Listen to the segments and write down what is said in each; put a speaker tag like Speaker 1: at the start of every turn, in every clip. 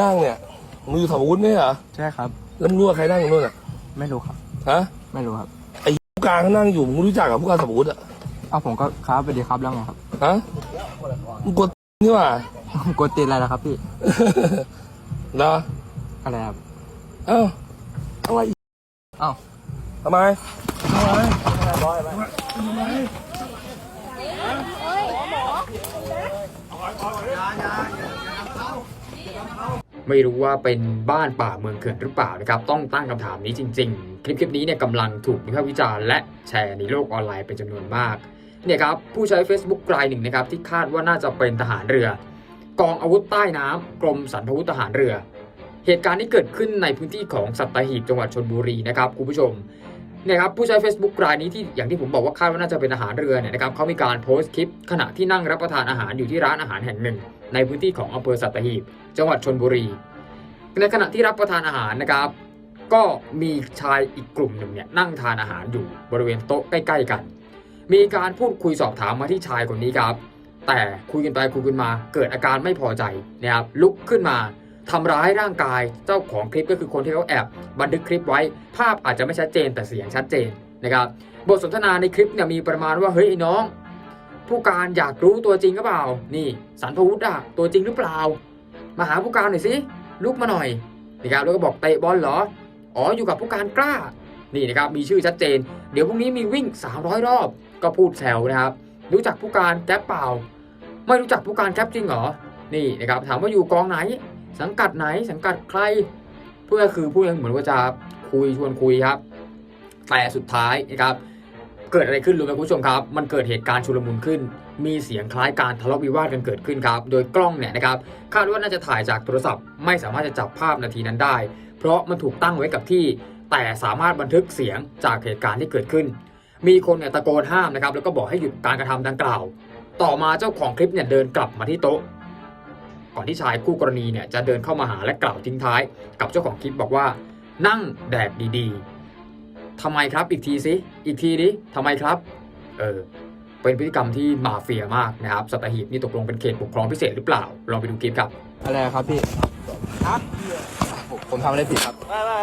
Speaker 1: นั่งเนี่ยมึงอยู่สมวุฒิไหมเหรอ
Speaker 2: ใช่ครับ
Speaker 1: แล้วมึงรู้ว่าใครนั่งอยู่นู่นอะ
Speaker 2: ไม่รู้ครับ
Speaker 1: ฮะ
Speaker 2: ไม่รู้ครับ
Speaker 1: ผู้การเขานั่งอยู่มึงรู้จักกับผู้การสมวุฒิอะ
Speaker 2: เอาผมก็ครับไปดีครับแล้วไงครับ
Speaker 1: ฮะมึงกดนี่หว่า
Speaker 2: กดติดอะไรล่ะครับพี่
Speaker 1: เหรอ
Speaker 2: อะไรครับ
Speaker 1: เอ้าอะไร
Speaker 2: เอ้า
Speaker 1: ทำไมทำไม
Speaker 3: ไม่ ไม่รู้ว่าเป็นบ้านป่าเมืองเขื่อนหรือเปล่านะครับ ต้องตั้งคำถามนี้จริง ๆ คลิปคลิปนี้เนี่ยกำลังถูกวิพากษ์วิจารณ์และแชร์ในโลกออนไลน์เป็นจำนวนมากเนี่ยครับผู้ใช้ Facebook รายหนึ่งนะครับที่คาดว่าน่าจะเป็นทหารเรือ กองอาวุธใต้น้ำกรมสรรพาวุธทหารเรือ เหตุการณ์ที่เกิดขึ้นในพื้นที่ของสัตหีบจังหวัดชนบุรีนะครับคุณผู้ชม เนี่ยครับผู้ใช้ Facebook รายนี้ที่อย่างที่ผมบอกว่าคาดว่าน่าจะเป็นทหารเรือเนี่ยนะครับเขามีการโพสต์คลิป ขณะที่นั่งรับประทานอาหารอยู่ที่ร้านอาหารแห่งหนึ่ง ในพื้นที่ของอำเภอสัตหีบ จังหวัดชนบุรี ในขณะที่รับประทานอาหารนะครับ ก็มีชายอีกกลุ่มหนึ่งเนี่ยนั่งทานอาหารอยู่บริเวณโต๊ะใกล้ๆกัน มีการพูดคุยสอบถามมาที่ชายคนนี้ครับ แต่คุยกันไปคุยกันมาเกิดอาการไม่พอใจนะครับลุกขึ้นมา ทำร้ายร่างกายเจ้าของคลิปก็คือคนที่เขาแอบบันทึกคลิปไว้ ภาพอาจจะไม่ชัดเจนแต่เสียงชัดเจนนะครับบทสนทนาในคลิปเนี่ยมีประมาณว่าเฮ้ยน้อง ผู้การอยากรู้ตัวจริงหรือเปล่า นี่สันพวุฒิอะตัวจริงหรือเปล่า มาหาผู้การหน่อยสิลุกมาหน่อยนะครับแล้วก็บอกเตะบอลเหรออ๋ออยู่กับผู้การกล้านี่นะครับมีชื่อชัดเจน เดี๋ยวพรุ่งนี้มีวิ่ง 300 รอบ ก็พูดแซวนะครับ รู้จักผู้การแก๊ปเปล่า ไม่รู้จักผู้การแก๊ปจริงเหรอนี่นะครับถามว่าอยู่กองไหน สังกัดไหนสังกัดใคร เพื่อคือพูดเหมือนว่าจะคุยชวนคุยครับ แต่สุดท้ายนะครับ เกิดอะไรขึ้นรู้ไหมคุณผู้ชมครับ มันเกิดเหตุการณ์ชุลมุนขึ้น มีเสียงคล้ายการทะเลาะวิวาทกันเกิดขึ้นครับ โดยกล้องเนี่ยนะครับคาดว่าน่าจะถ่ายจากโทรศัพท์ ไม่สามารถจะจับภาพนาทีนั้นได้ เพราะมันถูกตั้งไว้กับที่ แต่สามารถบันทึกเสียงจากเหตุการณ์ที่เกิดขึ้น มีคนเนี่ยตะโกนห้ามนะครับแล้วก็บอกให้หยุดการกระทำดังกล่าว ต่อมาเจ้าของคลิปเนี่ยเดินกลับมาที่โต๊ะ ก่อนที่ชายคู่กรณีเนี่ยจะเดินเข้ามาหาและกล่าวทิ้งท้าย กับเจ้าของคลิปบอกว่า นั่งแดกดีๆทำไมครับอีกทีสิอีกทีดิทำไมครับ เออเป็นพฤติกรรมที่มาเฟียมากนะครับสัตหีบนี่ตกลงเป็นเขตปกครองพิเศษหรือเปล่าลองไปดูคลิปครับ
Speaker 2: อะไรครับพี่ผมผมทำอะไรผิดครับ
Speaker 1: ไม่ไม่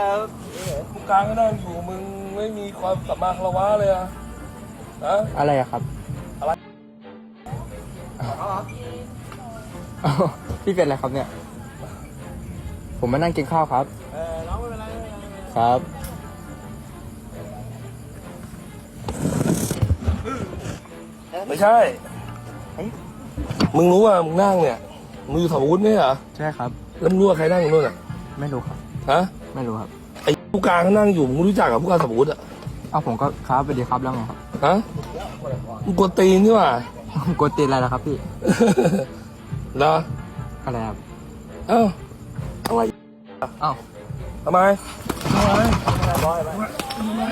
Speaker 1: ผู้การก็นั่งอยู่มึงไม่มีความสัมมาคารวะเลยอะฮะ
Speaker 2: อะไรอะครับ
Speaker 1: อะไร
Speaker 2: อ้าวพี่เป็นอะไรครับเนี่ย ผมมานั่งกินข้าวครับ
Speaker 1: เออน้องไม่เป็นไรไม่เป็นไร
Speaker 2: ครับ
Speaker 1: ไม่ใช่มึงรู้ว่ามึงนั่งเนี่ย มึงอยู่สมวุฒิไหมเหรอ
Speaker 2: ใช่ครับ
Speaker 1: แล้วมึงรู้ว่าใครนั่งอยู่นู่นอะ
Speaker 2: ไม่รู้ครับ
Speaker 1: ฮะ
Speaker 2: ไม่รู้ครับ
Speaker 1: ไอ้ผู้การเขานั่งอยู่ มึงรู้จักกับผู้การสมวุฒิอะ
Speaker 2: เอาผมก็ครับไปดีครับแล้วไงครับ
Speaker 1: ฮะ มึงกดตีนนี่หว่า
Speaker 2: กดติดอะไรล่ะครับพี่
Speaker 1: เหรอ
Speaker 2: อะไรครับ
Speaker 1: เอ้าอะไร
Speaker 2: เอ้า
Speaker 1: ทำไมทำไม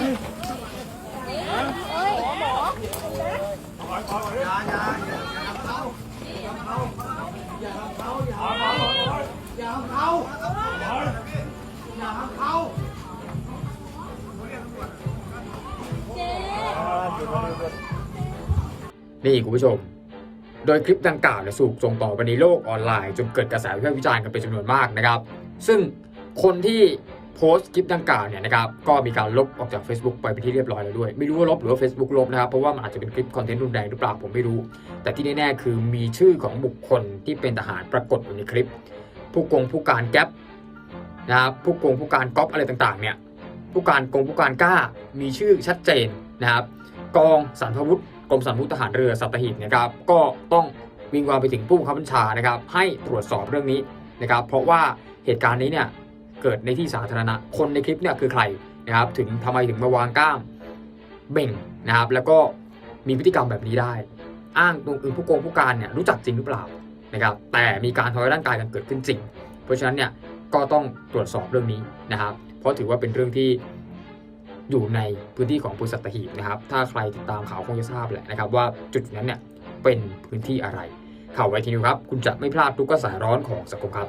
Speaker 3: นี่คุณผู้ชม โดยคลิปดังกล่าวเนี่ยสูกส่งต่อไปในโลกออนไลน์จนเกิดกระแสวิพากษ์วิจารณ์กันเป็นจำนวนมากนะครับ ซึ่งคนที่โพสต์คลิปดังกล่าวเนี่ยนะครับก็มีการลบออกจาก Facebook ไปเป็นที่เรียบร้อยแล้วด้วย ไม่รู้ว่าลบหรือว่า Facebook ลบนะครับ เพราะว่ามันอาจจะเป็นคลิปคอนเทนต์รุนแรงหรือเปล่าผมไม่รู้ แต่ที่แน่ๆคือมีชื่อของบุคคลที่เป็นทหารปรากฏอยู่ในคลิป ผู้กงผู้การแก๊ปนะครับผู้กงผู้การก๊อปอะไรต่างๆเนี่ยผู้การกงผู้การกล้ามีชื่อชัดเจนนะครับกองสรรพวุธ กรมสรรพาวุธทหารเรือสัตหีบนะครับก็ต้องวิงวอนไปถึงผู้บังคับบัญชานะครับ ให้ตรวจสอบเรื่องนี้นะครับ เพราะว่าเหตุการณ์นี้เนี่ยเกิดในที่สาธารณะคนในคลิปเนี่ยคือใครนะครับ ถึงทำไมถึงมาวางกล้ามเบ่งนะครับ แล้วก็มีพฤติกรรมแบบนี้ได้ อ้างตรงอื่นผู้โกงผู้การเนี่ยรู้จักจริงหรือเปล่านะครับ แต่มีการทำร้ายร่างกายกันเกิดขึ้นจริง เพราะฉะนั้นเนี่ยก็ต้องตรวจสอบเรื่องนี้นะครับ เพราะถือว่าเป็นเรื่องที่ อยู่ในพื้นที่ของปุสัตหีบนะครับ ถ้าใครติดตามข่าวคงจะทราบแหละนะครับ ว่าจุดนั้นเนี่ยเป็นพื้นที่อะไรข่าวไวทีนิวครับ คุณจะไม่พลาดทุกกระแสร้อนของสังคมครับ